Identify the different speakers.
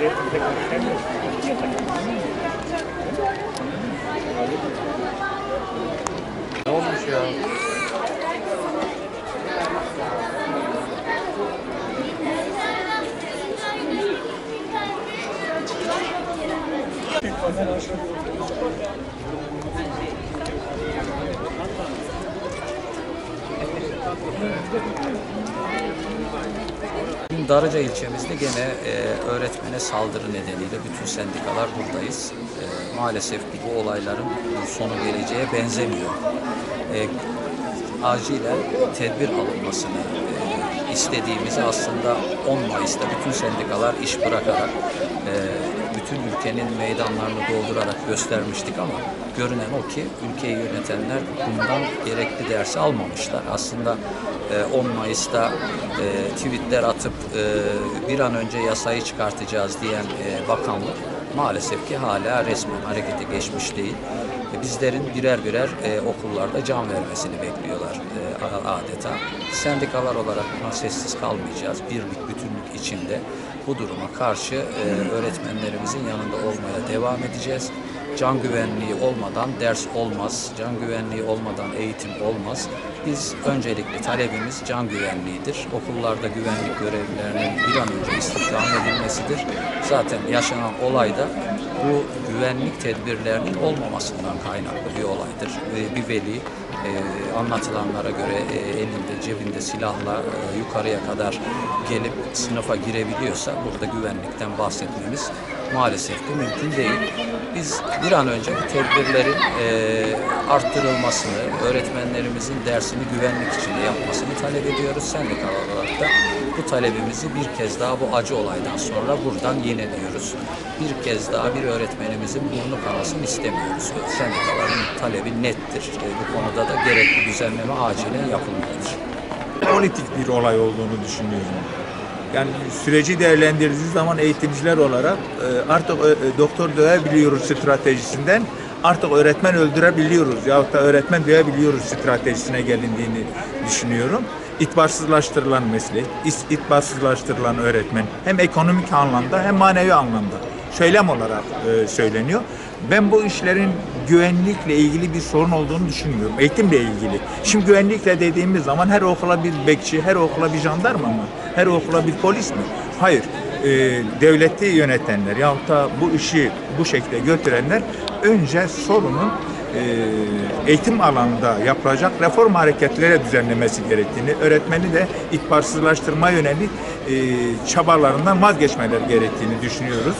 Speaker 1: Ne olmuş ya?
Speaker 2: Darıca ilçemizde gene e, öğretmene saldırı nedeniyle bütün sendikalar buradayız. E, maalesef ki bu olayların sonu geleceğe benzemiyor. E, acilen tedbir alınmasını e, istediğimizi aslında 10 Mayıs'ta bütün sendikalar iş bırakarak e, ülkenin meydanlarını doldurarak göstermiştik ama görünen o ki ülkeyi yönetenler bundan gerekli dersi almamışlar. Aslında e, 10 Mayıs'ta e, tweetler atıp e, bir an önce yasayı çıkartacağız diyen e, bakanlık maalesef ki hala resmen harekete geçmiş değil. Bizlerin birer birer e, okullarda can vermesini bekliyorlar e, adeta. Sendikalar olarak buna sessiz kalmayacağız. Birlik, bütünlük içinde bu duruma karşı e, öğretmenlerimizin yanında olmaya devam edeceğiz. Can güvenliği olmadan ders olmaz, can güvenliği olmadan eğitim olmaz. Biz öncelikli talebimiz can güvenliğidir. Okullarda güvenlik görevlilerinin bir an önce istihdam edilmesidir. Zaten yaşanan olay da bu güvenlik tedbirlerinin olmamasından kaynaklı bir olaydır. Bir veli e, anlatılanlara göre e, elinde cebinde silahla e, yukarıya kadar gelip sınıfa girebiliyorsa burada güvenlikten bahsetmemiz maalesef ki mümkün değil. Biz bir an önce bu tedbirlerin e, arttırılmasını, öğretmenlerimizin dersini güvenlik içinde yapmasını talep ediyoruz. Sendikal olarak da bu talebimizi bir kez daha bu acı olaydan sonra buradan yeniliyoruz. Bir kez daha bir öğretmenimizin burnu kanasını istemiyoruz. Sendikaların talebi nettir. E, bu konuda da gerekli düzenleme acilen yapılmalıdır.
Speaker 3: politik bir olay olduğunu düşünüyorum. Yani süreci değerlendirdiğiniz zaman eğitimciler olarak e, artık e, e, doktor dövebiliyoruz stratejisinden artık öğretmen öldürebiliyoruz yahut da öğretmen dövebiliyoruz stratejisine gelindiğini düşünüyorum. İtibarsızlaştırılan meslek, itibarsızlaştırılan öğretmen hem ekonomik anlamda hem manevi anlamda söylem olarak söyleniyor. Ben bu işlerin güvenlikle ilgili bir sorun olduğunu düşünmüyorum. Eğitimle ilgili. Şimdi güvenlikle dediğimiz zaman her okula bir bekçi, her okula bir jandarma mı? Her okula bir polis mi? Hayır. E, devleti yönetenler yahut da bu işi bu şekilde götürenler önce sorunun e, eğitim alanında yapılacak reform hareketlere düzenlemesi gerektiğini, öğretmeni de itibarsızlaştırma yönelik e, çabalarından vazgeçmeleri gerektiğini düşünüyoruz.